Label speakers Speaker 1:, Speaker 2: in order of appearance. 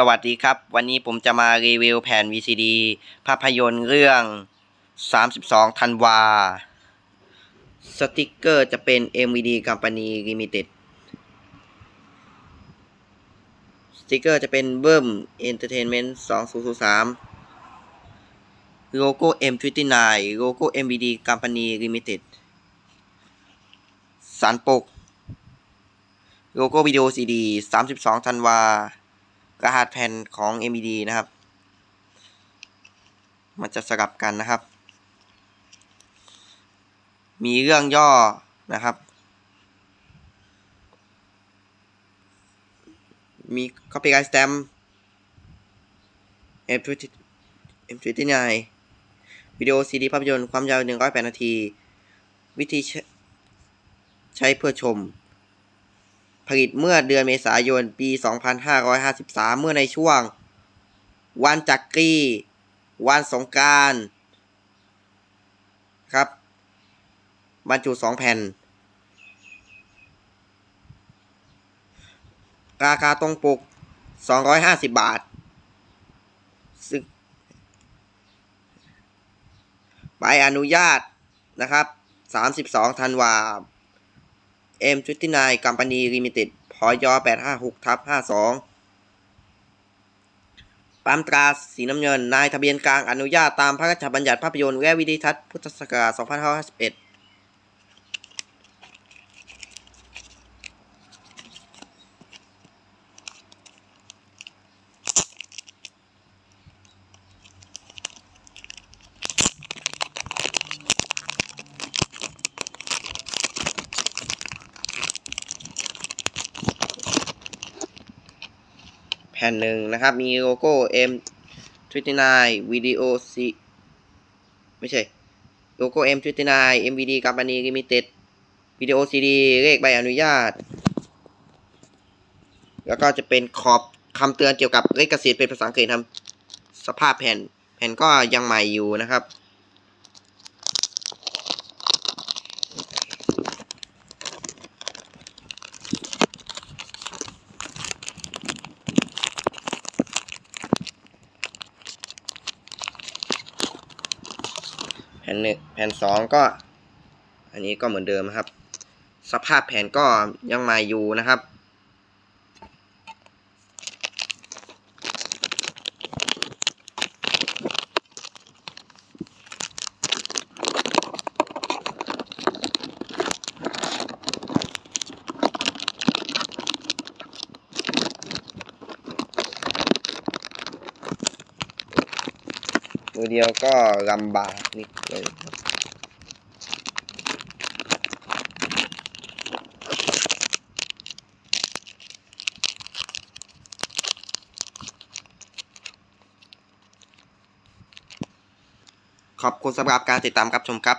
Speaker 1: สวัสดีครับ วันนี้ผมจะมารีวิวแผ่น VCD ภาพยนตร์เรื่อง 32 ธันวา สติกเกอร์จะเป็น MVD Company Limited สติกเกอร์จะเป็นเบิ้ม Entertainment 2003 โลโก้ M29 โลโก้ MVD Company Limited สันปก โลโก้วิดีโอซีดี32 ธันวา รหัสแผ่นของ MBD นะครับ มันจะสลับกันนะครับ มีเรื่องย่อนะครับมี copyright stamp M29 วิดีโอซีดีภาพยนตร์ความยาว 108 นาที วิธีใช้ใช้เพื่อชม ผลิตเมื่อเดือนเมษายนปี 2553 เมื่อในช่วง วันจักรีวันสงการครับบรรจุ 2 แผ่น ราคาตรงปก 250 บาทซึ่งใบอนุญาตนะครับ 32ธันวาคม M29 Company Limited พย856ทับ52ปั๊มตราสีน้ำเงิน นายทะเบียนกลางอนุญาตตามพระราชบัญญัติภาพยนตร์และวิดีทัศน์พุทธศักราช2551 แผ่นหนึ่งนะครับ มีโลโก้ M29 Video C ไม่ใช่ โลโก้ M29 MVD Company Limited วิดีโอ CD เลขใบอนุญาต แล้วก็จะเป็นขอบคำเตือนเกี่ยวกับเลขสิทธิ์เป็นภาษาอังกฤษครับ สภาพแผ่น แผ่นก็ยังใหม่อยู่นะครับ ผ่นหนึ่งแผ่นสองก็ อันนี้ก็เหมือนเดิมครับ สภาพแผ่นก็ยังม่อยู่นะครับ มือเดียวก็ลำบากนิดเลยครับขอบคุณสำหรับการติดตามครับชมครับ